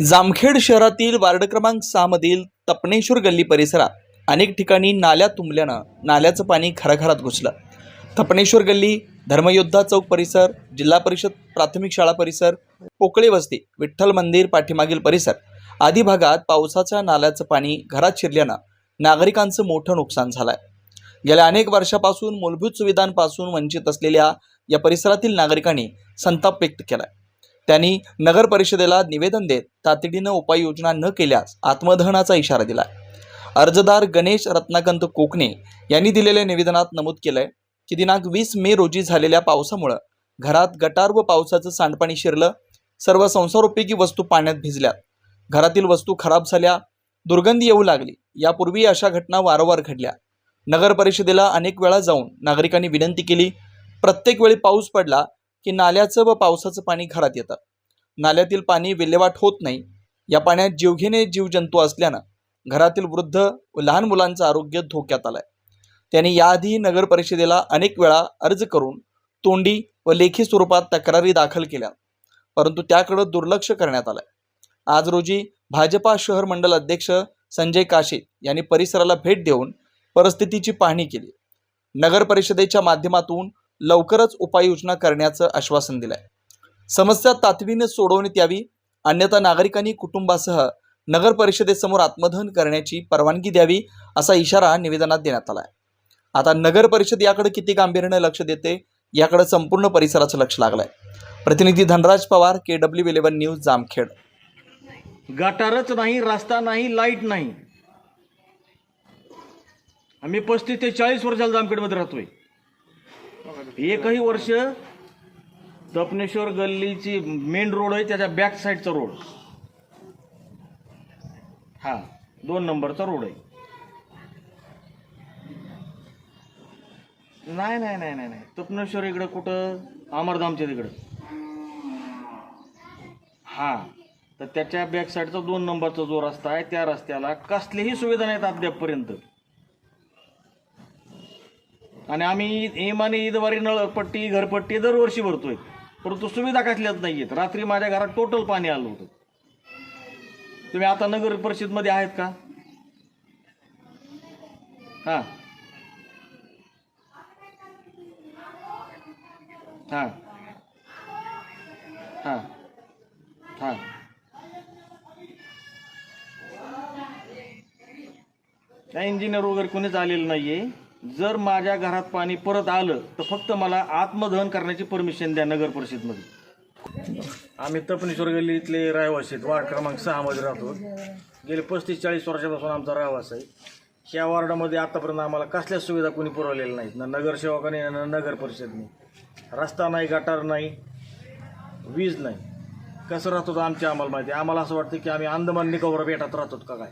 जामखेड शहरातील वार्ड क्रमांक सहामधील तपणेश्वर गल्ली परिसरात अनेक ठिकाणी नाल्या तुंबल्यानं नाल्याचं पाणी घराघरात घुसलं. तपणेश्वर गल्ली धर्मयोद्धा चौक परिसर जिल्हा परिषद प्राथमिक शाळा परिसर पोकळे वस्ती विठ्ठल मंदिर पाठीमागील परिसर आदी भागात पावसाच्या नाल्याचं पाणी घरात शिरल्यानं नागरिकांचं मोठं नुकसान झालं आहे गेल्या अनेक वर्षापासून मूलभूत सुविधांपासून वंचित असलेल्या या परिसरातील नागरिकांनी संताप व्यक्त केला आहे त्यांनी नगर परिषदेला निवेदन देत तातडीनं उपाययोजना न केल्यास आत्मदहनाचा इशारा दिला अर्जदार गणेश रत्नाकांत कोकणे यांनी दिलेल्या निवेदनात नमूद केलंय की दिनांक वीस मे रोजी झालेल्या पावसामुळं घरात गटार व पावसाचं सांडपाणी शिरलं सर्व संसारोपयोगी वस्तू पाण्यात भिजल्या घरातील वस्तू खराब झाल्या दुर्गंधी येऊ लागली यापूर्वी अशा घटना वारंवार घडल्या. नगर परिषदेला अनेक वेळा जाऊन नागरिकांनी विनंती केली प्रत्येक वेळी पाऊस पडला की नाल्याचं व पावसाचं पाणी घरात येतं. नाल्यातील पाणी विल्हेवाट होत नाही. या पाण्यात जीवघेणे जीवजंतू असल्यानं घरातील वृद्ध व लहान मुलांचं आरोग्य धोक्यात आलंय. त्यांनी याआधी नगर परिषदेला अनेक वेळा अर्ज करून तोंडी व लेखी स्वरूपात तक्रारी दाखल केल्या परंतु त्याकडे दुर्लक्ष करण्यात आलंय. आज रोजी भाजपा शहर मंडल अध्यक्ष संजय काशे यांनी परिसराला भेट देऊन परिस्थितीची पाहणी केली. नगर परिषदेच्या माध्यमातून लवकरच उपाययोजना करण्याचं आश्वासन दिलंय. समस्या तातडीने सोडवण्यात यावी अन्यथा नागरिकांनी कुटुंबासह नगर परिषदेसमोर आत्मदहन करण्याची परवानगी द्यावी असा इशारा निवेदनात देण्यात आलाय. आता नगर परिषद याकडे किती गांभीर्याने लक्ष देते याकडे संपूर्ण परिसराचं लक्ष लागलंय. प्रतिनिधी Dhanraj Pawar K W eleven news Jamkhed. गटारच नाही रस्ता नाही लाइट नाही. आम्ही पस्तीस ते चाळीस वर्षाला जामखेडमध्ये राहतोय. एकही वर्ष दपनेश्वर गल्लीची मेन रोड आहे त्याच्या बॅक साईडचा रोड हा दोन नंबरचा रोड आहे. नाही नाही नाही नाही नाही. तपनेश्वर इकडं कुठं? अमरधामच्या तिकडं. हा तर त्याच्या बॅक साईडचा दोन नंबरचा जो रस्ता आहे त्या रस्त्याला कसलीही सुविधा नाहीत अद्यापपर्यंत. आणि आम्ही एमाने ईदवारी नळपट्टी घरपट्टी दरवर्षी भरतोय. परंतु सुविधा कसल्याच नाही आहेत रात्री माझ्या घरात टोटल पाणी आलं होतं. तुम्ही आता नगर परिषदमध्ये आहेत का? हां. हां. हां. हां. इंजिनियर वगैरे कोणीच आलेलं नाही आहे जर माझ्या घरात पाणी परत आलं तर फक्त मला आत्मदहन करण्याची परमिशन द्या नगर परिषदमध्ये. आम्ही तपनेश्वर गल्लीतले रहिवासी आहेत. वार्ड क्रमांक सहामध्ये राहतो. गेले पस्तीस चाळीस वर्षापासून आमचा रहिवास आहे. ह्या वॉर्डामध्ये आतापर्यंत आम्हाला कसल्याच सुविधा कोणी पुरवलेल्या नाहीत. ना नगरसेवकाने ना नगर परिषदने. रस्ता नाही गटार नाही वीज नाही. कसं राहतो आमची आमच्या आम्हाला माहिती आहे. आम्हाला असं वाटतं की आम्ही अंदमान निकोबार बेटात राहतो का काय?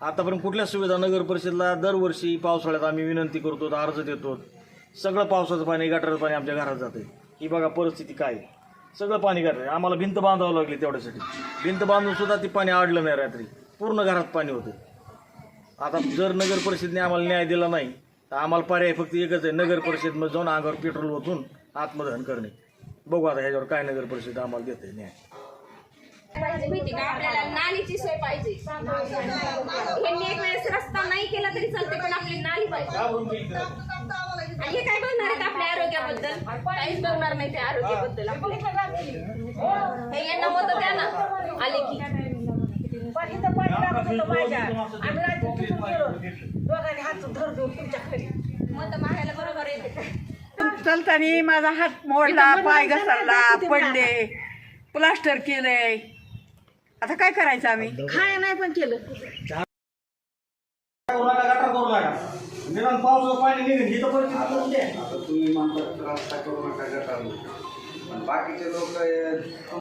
आतापर्यंत कुठल्या सुविधा नगर परिषदला दरवर्षी पावसाळ्यात आम्ही विनंती करतो अर्ज देतो. सगळं पावसाचं पाणी गटाराचं पाणी आमच्या घरात जाते ही बघा परिस्थिती काय आहे. सगळं पाणी घरात आहे. आम्हाला भिंत बांधावं लागली तेवढ्यासाठी. भिंत बांधून सुद्धा ती पाणी आडलं नाही रात्री. पूर्ण घरात पाणी होतं. आता जर नगर परिषदने आम्हाला न्याय दिला नाही तर आम्हाला पर्याय फक्त एकच आहे. नगर परिषदमध्ये जाऊन अंगावर पेट्रोल ओतून आत्मदहन करणे. बघू आता ह्याच्यावर काय नगर परिषद आम्हाला देते न्याय. पाहिजे माहिती का? आपल्याला नालीची सोय पाहिजे. एक वेळेस रस्ता नाही केला तरी चालते पण आपली नाली पाहिजे. आणि हे काय बघणार आहेत आपल्या आरोग्याबद्दल? काहीच बघणार नाही ते आरोग्याबद्दल. हे यांना मत द्या ना आले की. होतं माझ्या. आम्ही रात्री तिथून गेलो दोघांनी हात धर देऊन तुमच्या खाली मत मागायला बरोबर येते का चलताना माझा हात मोडला पाय घसरला पडले. प्लास्टर केलंय. आता काय करायचं आम्ही? खाया नाही पण केलं. करू नका गटार करू नका. निदान पावसाचं पाणी निघेल ही तर परिस्थिती करून द्या. तुम्ही म्हणता रस्ता करू नका गटार पण बाकीचे लोक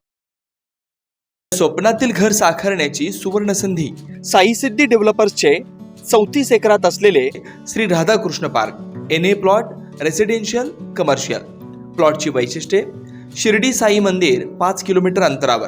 स्वप्नातील घर साकारण्याची सुवर्ण संधी साई सिद्धी डेव्हलपर्सचे चौतीस एकरात असलेले Shri Radhakrishna park N A plot residential commercial प्लॉटची वैशिष्ट्ये शिर्डी साई मंदिर पाच किलोमीटर अंतरावर.